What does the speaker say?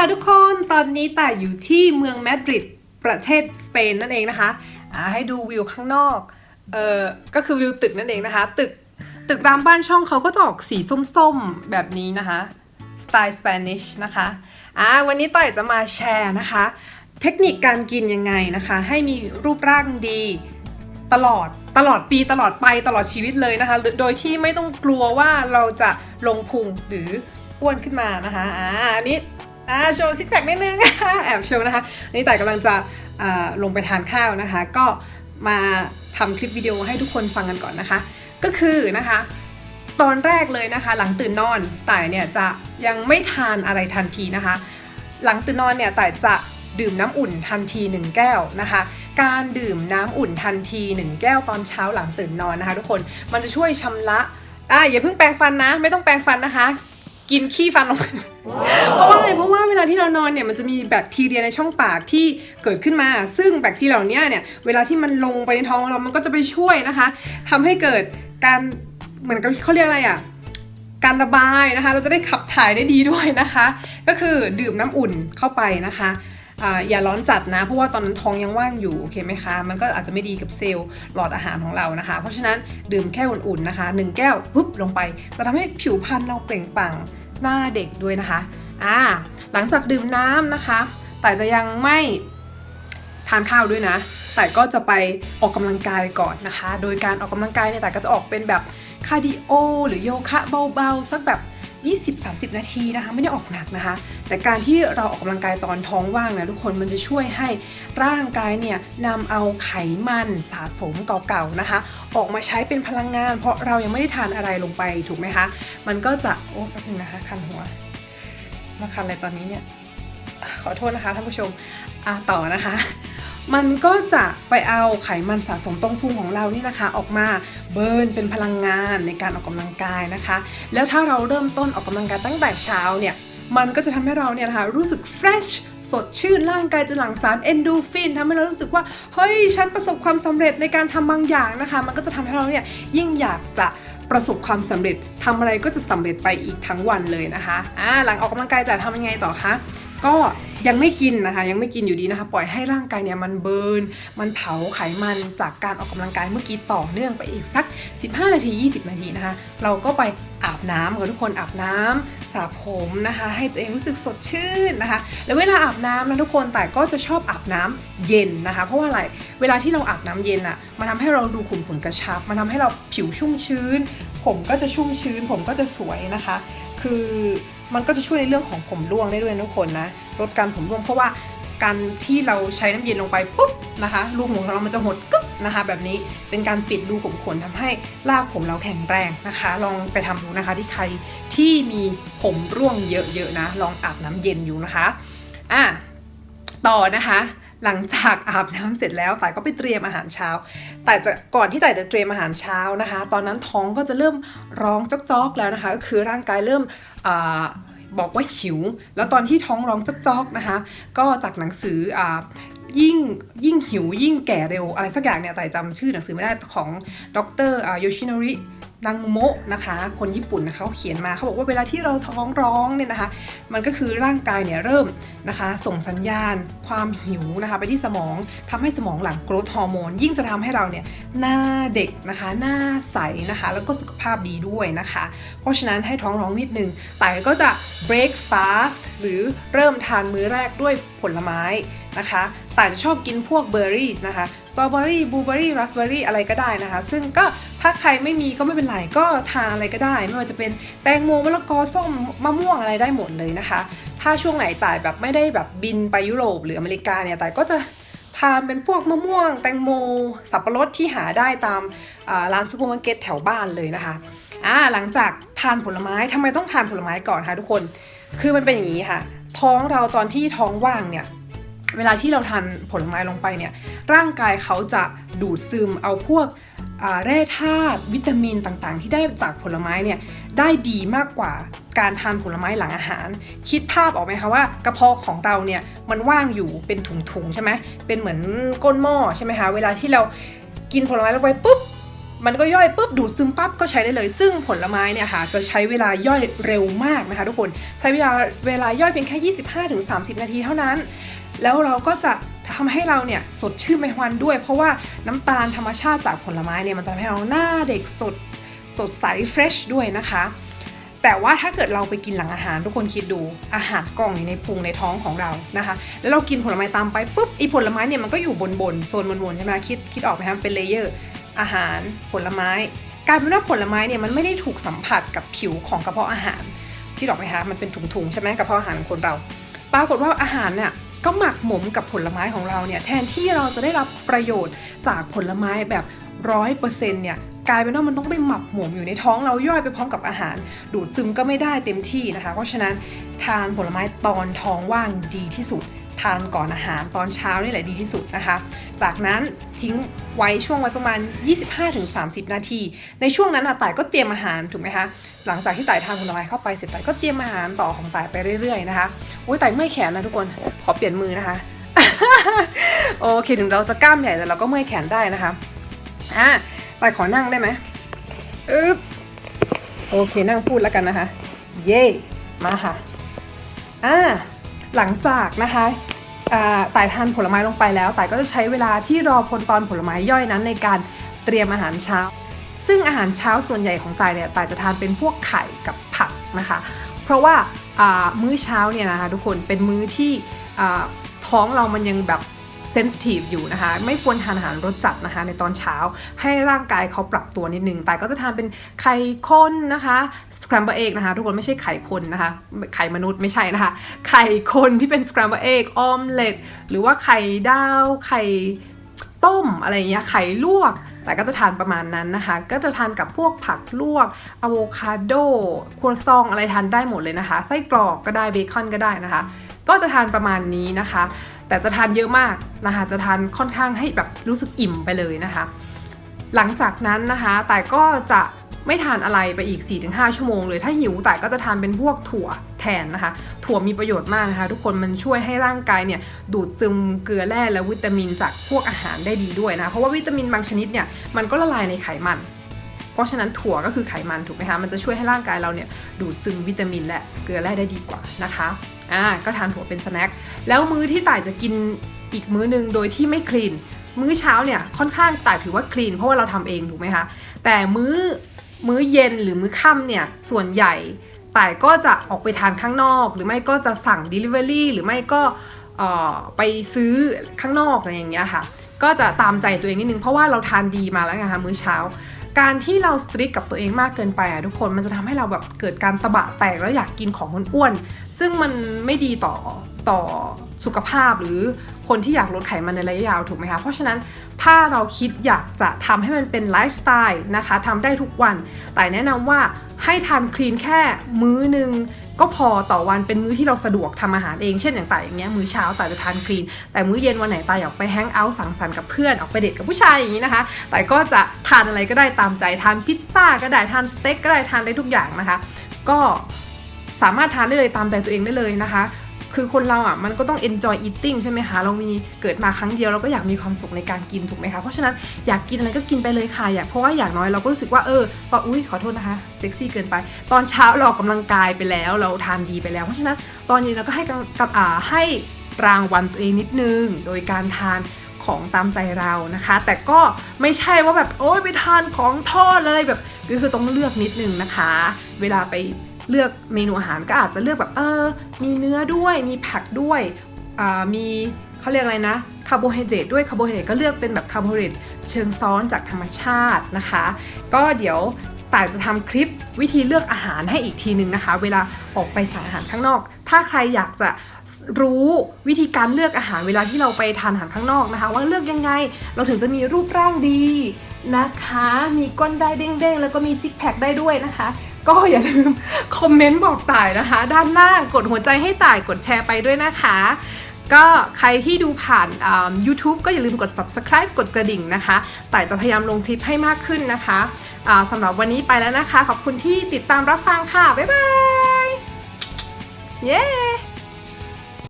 ค่ะทุกคนตอนนี้แต่อยู่ที่เมืองมาดริดประเทศสเปนนั่นเองนะคะอ่าให้ดูวิวข้างนอกเออก็คือวิวตึกนั่นเองนะคะ ตึกตึกรามบ้านช่องเขาก็จะออกสีส้มๆแบบนี้นะคะสไตล์สเปนิชนะคะอ่าวันนี้ต่อยจะมาแชร์นะคะ เทคนิคการกินยังไงนะคะ ให้มีรูปร่างดีตลอดตลอดปีตลอดไปตลอดชีวิตเลยนะคะ โดยที่ไม่ต้องกลัวว่าเราจะลงพุงหรืออ้วนขึ้นมานะคะอ่าอันนี้ อ่าโชว์ซิกแพคนิดนึง แอบโชว์นะคะนนี้แต่กำลังจะลงไปทานข้าวนะคะ ก็มาทำคลิปวิดีโอให้ทุกคนฟังกันก่อนนะคะ ก็คือนะคะ ตอนแรกเลยนะคะ หลังตื่นนอนต่เนี่ยจะยังไม่ทานอะไรทันทีนะคะ หลังตื่นนอนเนี่ยต่จะดื่มน้ำอุ่นทันที 1 แก้วนะคะ การดื่มน้ำอุ่นทันที 1 แก้วตอนเช้าหลังตื่นนอนนะคะ ทุกคนมันจะช่วยชำระอะอย่าเพิ่งแปรงฟันนะ ไม่ต้องแปรงฟันนะคะ กินขี้ฟันลงไปเพราะว่าอะไรเพราะว่าเวลาที่เรานอนเนี่ยมันจะมีแบคทีเรียในช่องปากที่เกิดขึ้นมา ซึ่งแบคทีเรียเหล่านี้เนี่ยเวลาที่มันลงไปในท้องเรามันก็จะไปช่วยนะคะทำให้เกิดการเหมือนกับเขาเรียกอะไรอะการระบายนะคะ เราจะได้ขับถ่ายได้ดีด้วยนะคะ ก็คือดื่มน้ำอุ่นเข้าไปนะคะ อย่าร้อนจัดนะ เพราะว่าตอนนั้นท้องยังว่างอยู่โอเคไหมคะ มันก็อาจจะไม่ดีกับเซลล์หลอดอาหารของเรานะคะ เพราะฉะนั้นดื่มแค่อุ่นๆนะคะ 1 แก้วปุ๊บลงไป จะทำให้ผิวพรรณเราเปล่งปลั่งหน้าเด็กด้วยนะคะอ่าหลังจากดื่มน้ำนะคะ แต่จะยังไม่ทานข้าวด้วยนะ แต่ก็จะไปออกกำลังกายก่อนนะคะ โดยการออกกำลังกายเนี่ยแต่ก็จะออกเป็นแบบคาร์ดิโอหรือโยคะเบาๆสักแบบ 20-30 นาทีนะคะไม่ได้ออกหนักนะคะ แต่การที่เราออกกำลังกายตอนท้องว่างนะทุกคนมันจะช่วยให้ร่างกายเนี่ยนำเอาไขมันสะสมเก่าๆนะคะ ออกมาใช้เป็นพลังงาน เพราะเรายังไม่ได้ทานอะไรลงไปถูกไหมคะ มันก็จะโอ้แป๊บนึงนะคะคันหัวมาคันอะไรตอนนี้เนี่ยขอโทษนะคะท่านผู้ชมอะต่อนะคะ มันก็จะไปเอาไขมันสะสมตรงพุงของเรานี่นะคะ ออกมาเบิร์นเป็นพลังงานในการออกกำลังกายนะคะ แล้วถ้าเราเริ่มต้นออกกำลังกายตั้งแต่เช้าเนี่ยมันก็จะทำให้เราเนี่ยนะคะรู้สึกเฟรชสดชื่นร่างกายจะหลั่งสารเอนโดฟินทำให้เรารู้สึกว่า เฮ้ย ฉันประสบความสำเร็จในการทำบางอย่างนะคะ มันก็จะทำให้เราเนี่ยยิ่งอยากจะประสบความสำเร็จทำอะไรก็จะสำเร็จไปอีกทั้งวันเลยนะคะอ่าหลังออกกำลังกายแต่ทำยังไงต่อคะ ก็ยังไม่กินนะคะ ยังไม่กินอยู่ดีนะคะ ปล่อยให้ร่างกายเนี่ยมันเบิร์นมันเผาไขมันจากการออกกำลังกายเมื่อกี้ต่อเนื่องไปอีกสัก 15 นาที 20 นาทีนะคะ เราก็ไปอาบน้ำค่ะทุกคนอาบน้ำสระผมนะคะ ให้ตัวเองรู้สึกสดชื่นนะคะ แล้วเวลาอาบน้ำนะทุกคนแต่ก็จะชอบอาบน้ำเย็นนะคะ เพราะว่าอะไรเวลาที่เราอาบน้ำเย็นอะ่ะมันทำให้เราดูขุ่นขนกระชับ มันทำให้เราผิวชุ่มชื้น ผมก็จะชุ่มชื้น ผมก็จะสวยนะคะ คือ มันก็จะช่วยในเรื่องของผมร่วงได้ด้วยทุกคนนะลดการผมร่วงเพราะว่าการที่เราใช้น้ำเย็นลงไปปุ๊บนะคะรูขุมขนของเรามันจะหดกึ๊บนะคะ แบบนี้เป็นการปิดรูขุมขนทำให้รากผมเราแข็งแรงนะคะ ลองไปทำดูนะคะที่ใครที่มีผมร่วงเยอะๆนะ ลองอาบน้ำเย็นอยู่นะคะอะต่อนะคะ หลังจากอาบน้ำเสร็จแล้วต่ายก็ไปเตรียมอาหารเช้า แต่จะก่อนที่ต่ายจะเตรียมอาหารเช้านะคะ ตอนนั้นท้องก็จะเริ่มร้องจอกๆแล้วนะคะ ก็คือร่างกายเริ่มอบอกว่าหิว แล้วตอนที่ท้องร้องจอกๆนะคะ ก็จากหนังสืออายิ่งยิ่งหิวยิ่งแก่เร็วอะไรสักอย่างเนี่ยแต่จำชื่อหนังสือไม่ได้ของดรโยชิโนริ นางโมะนะคะ คนญี่ปุ่นนะคะเขาเขียนมาเขาบอกว่าเวลาที่เราท้องร้องเนี่ยนะคะ มันก็คือร่างกายเนี่ยเริ่มนะคะ ส่งสัญญาณ ความหิวนะคะ ไปที่สมองทำให้สมองหลั่งโกรทฮอร์โมนยิ่งจะทำให้เราเนี่ยหน้าเด็กนะคะ หน้าใสนะคะ แล้วก็สุขภาพดีด้วยนะคะ เพราะฉะนั้นให้ท้องร้องนิดนึงแต่ก็จะ break fast หรือเริ่มทานมื้อแรกด้วยผลไม้ นะคะแต่จะชอบกินพวกเบอร์รี่นะคะสตรอเบอรี่บลูเบอรี่ราสเบอรี่อะไรก็ได้นะคะ ซึ่งก็ถ้าใครไม่มีก็ไม่เป็นไรก็ทานอะไรก็ได้ ไม่ว่าจะเป็นแตงโมมะละกอส้มมะม่วงอะไรได้หมดเลยนะคะ ถ้าช่วงไหนต่ายแบบไม่ได้แบบบินไปยุโรปหรืออเมริกาเนี่ยต่ายก็จะทานเป็นพวกมะม่วง แตงโม สับปะรดที่หาได้ตามร้านซูเปอร์มาร์เก็ตแถวบ้านเลยนะคะอ่าหลังจากทานผลไม้ทำไมต้องทานผลไม้ก่อนคะทุกคน คือมันเป็นอย่างนี้ค่ะ ท้องเราตอนที่ท้องว่างเนี่ย เวลาที่เราทานผลไม้ลงไปเนี่ยร่างกายเขาจะดูดซึมเอาพวกแร่ธาตุวิตามินต่างๆ ที่ได้จากผลไม้เนี่ยได้ดีมากกว่าการทานผลไม้หลังอาหาร คิดภาพออกไหมคะว่ากระเพาะของเราเนี่ยมันว่างอยู่เป็นถุงๆใช่ไหมเป็นเหมือนก้นหม้อใช่ไหมคะเวลาที่เรากินผลไม้ลงไปปุ๊บมันก็ย่อยปุ๊บดูดซึมปั๊บก็ใช้ได้เลย ซึ่งผลไม้เนี่ยค่ะจะใช้เวลาย่อยเร็วมากนะคะทุกคนใช้เวลาเวลาย่อยเพียงแค่ 25-30 นาทีเท่านั้น แล้วเราก็จะทำให้เราเนี่ยสดชื่นไปวันด้วย เพราะว่าน้ำตาลธรรมชาติจากผลไม้เนี่ยมันจะทำให้เราหน้าเด็กสดสดใสเฟรชด้วยนะคะ แต่ว่าถ้าเกิดเราไปกินหลังอาหารทุกคนคิดดูอาหารกล่องอยู่ในพุงในท้องของเรานะคะ แล้วเรากินผลไม้ตามไปปุ๊บอีผลไม้เนี่ยมันก็อยู่บนบนโซนบนบนๆใช่ไหมคิดคิดออกไหมคะเป็นเลเยอร์อาหารผลไม้กลายเป็นว่าผลไม้เนี่ยมันไม่ได้ถูกสัมผัสกับผิวของกระเพาะอาหารคิดออกไหมคะมันเป็นถุงๆใช่ไหมกระเพาะอาหารของคนเรา ปรากฏว่าอาหารเนี่ย ก็หมักหมมกับผลไม้ของเราเนี่ยแทนที่เราจะได้รับประโยชน์จากผลไม้แบบร้อยเปอร์เซ็นต์เนี่ยกลายเป็นว่ามันต้องไปหมักหมมอยู่ในท้องเราย่อยไปพร้อมกับอาหาร ดูดซึมก็ไม่ได้เต็มที่นะคะ เพราะฉะนั้นทานผลไม้ตอนท้องว่างดีที่สุด ทานก่อนอาหารตอนเช้านี่แหละดีที่สุดนะคะ จากนั้น ทิ้งไว้ช่วงไว้ประมาณ 25-30 นาที ในช่วงนั้นอะต่ายก็เตรียมอาหารถูกไหมคะ หลังจากที่ต่ายทานผลไม้เข้าไปเสร็จต่ายก็เตรียมอาหารต่อของต่ายไปเรื่อยๆนะคะโอ้ยต่ายเมื่อยแขนนะทุกคน ขอเปลี่ยนมือนะคะ โอเคถึงเราจะกล้ามใหญ่แต่เราก็เมื่อยแขนได้นะคะ อะต่ายขอนั่งได้ไหมอึ๊บ โอเคนั่งพูดแล้วกันนะคะ เย่มาค่ะ อ่า หลังจากนะคะ ต่ายทานผลไม้ลงไปแล้วต่ก็จะใช้เวลาที่รอผลตอนผลไม้ย่อยนั้นในการเตรียมอาหารเช้า ซึ่งอาหารเช้าส่วนใหญ่ของต่ายเนี่ยต่ายจะทานเป็นพวกไข่กับผักนะคะ เพราะว่ามื้อเช้าเนี่ยนะคะทุกคนเป็นมื้อที่ท้องเรามันยังแบบ เซนซิทีฟอยู่นะคะ ไม่ควรทานอาหารรสจัดนะคะในตอนเช้า ให้ร่างกายเขาปรับตัวนิดนึง แต่ก็จะทานเป็นไข่ข้นนะคะสครัมเบอร์เอกนะคะทุกคนไม่ใช่ไข่คนนะคะ ไข่มนุษย์ไม่ใช่นะคะ ไข่คนที่เป็นสครัมเบอร์เอกออมเล็ตหรือว่าไข่ดาวไข่ต้มอะไรอย่างเงี้ยไข่ลวก แต่ก็จะทานประมาณนั้นนะคะ ก็จะทานกับพวกผักลวกอะโวคาโดครัวซองอะไรทานได้หมดเลยนะคะ ไส้กรอกก็ได้เบคอนก็ได้นะคะ ก็จะทานประมาณนี้นะคะ แต่จะทานเยอะมากนะคะจะทานค่อนข้างให้แบบรู้สึกอิ่มไปเลยนะคะ หลังจากนั้นนะคะแต่ก็จะไม่ทานอะไรไปอีก 4-5 ชั่วโมงเลยถ้าหิวแต่ก็จะทานเป็นพวกถั่วแทนนะคะ ถั่วมีประโยชน์มากนะคะ ทุกคนมันช่วยให้ร่างกายเนี่ยดูดซึมเกลือแร่และวิตามินจากพวกอาหารได้ดีด้วยนะ เพราะว่าวิตามินบางชนิดเนี่ยมันก็ละลายในไขมัน เพราะฉะนั้นถั่วก็คือไขมันถูกไหมคะมันจะช่วยให้ร่างกายเราเนี่ยดูดซึมวิตามินและเกลือแร่ได้ดีกว่านะคะ อ่าก็ทานถั่วเป็นสแน็คแล้วมื้อที่ต่ายจะกินอีกมื้อหนึ่งโดยที่ไม่คลีนมื้อเช้าเนี่ยค่อนข้างต่ายถือว่าคลีนเพราะว่าเราทำเองถูกไหมคะแต่มื้อมื้อเย็นหรือมื้อค่ำเนี่ยส่วนใหญ่ต่ายก็จะออกไปทานข้างนอก หรือไม่ก็จะสั่ง Delivery หรือไม่ก็เอ่อไปซื้อข้างนอกอะไรอย่างเงี้ยค่ะ ก็จะตามใจตัวเองนิดนึงเพราะว่าเราทานดีมาแล้วไงคะมื้อเช้า การที่เราสตริกกับตัวเองมากเกินไปอะทุกคนมันจะทำให้เราแบบเกิดการตะบะแตกแล้วอยากกินของอ้วนๆซึ่งมันไม่ดีต่อต่อสุขภาพหรือคนที่อยากลดไขมันในระยะยาวถูกไหมคะ เพราะฉะนั้นถ้าเราคิดอยากจะทำให้มันเป็นไลฟ์สไตล์นะคะทำได้ทุกวัน แต่แนะนำว่าให้ทานคลีนแค่มื้อหนึ่ง พอต่อวันเป็นมื้อที่เราสะดวกทำอาหารเองเช่นอย่างต่ายอย่างเงี้ยมื้อเช้าต่ายจะทานคลีน แต่มื้อเย็นวันไหนต่ายอยากไปแฮงเอาท์สังสรรค์กับเพื่อนออกไปเดทกับผู้ชายอย่างนี้นะคะต่ายก็จะทานอะไรก็ได้ตามใจทานพิซซ่าก็ได้ทานสเต็กก็ได้ทานได้ทุกอย่างนะคะ ก็สามารถทานได้เลยตามใจตัวเองได้เลยนะคะ คือคนเราอะมันก็ต้อง enjoy eating ใช่ไหมคะ เรามีเกิดมาครั้งเดียวเราก็อยากมีความสุขในการกินถูกไหมคะ เพราะฉะนั้นอยากกินอะไรก็กินไปเลยค่ะอยากเพราะว่าอย่างน้อยเราก็รู้สึกว่าเออตอนอุ้ยขอโทษนะคะเซ็กซี่เกินไป ตอนเช้าเราออกกำลังกายไปแล้ว เราทานดีไปแล้ว เพราะฉะนั้นตอนเย็นเราก็ให้กำกับอ่าให้รางวัลตัวเองนิดนึง โดยการทานของตามใจเรานะคะ แต่ก็ไม่ใช่ว่าแบบโอ๊ยไปทานของทอดเลยแบบก็คือต้องเลือกนิดนึงนะคะ เวลาไป เลือกเมนูอาหารก็อาจจะเลือกแบบเออ มีเนื้อด้วย มีผักด้วยมีเขาเรียกอะไรนะคาร์โบไฮเดรตด้วยคาร์โบไฮเดรตก็เลือกเป็นแบบคาร์โบไฮเดรตเชิงซ้อนจากธรรมชาตินะคะ ก็เดี๋ยวต่าจะทำคลิปวิธีเลือกอาหารให้อีกทีนึงนะคะ เวลาออกไปสั่งอาหารข้างนอก ถ้าใครอยากจะรู้วิธีการเลือกอาหารเวลาที่เราไปทานอาหารข้างนอกนะคะ ว่าเลือกยังไงเราถึงจะมีรูปร่างดีนะคะ มีก้นได้เด้งๆ แล้วก็มีซิกแพคได้ด้วยนะคะ ก็อย่าลืมคอมเมนต์บอกต่ายนะคะ ด้านล่างกดหัวใจให้ต่ายกดแชร์ไปด้วยนะคะ ก็ใครที่ดูผ่านอ่า YouTube ก็อย่าลืมกด subscribe กดกระดิ่งนะคะ ต่ายจะพยายามลงคลิปให้มากขึ้นนะคะะสำหรับวันนี้ไปแล้วนะคะ ขอบคุณที่ติดตามรับฟังค่ะ บ๊ายบาย เย้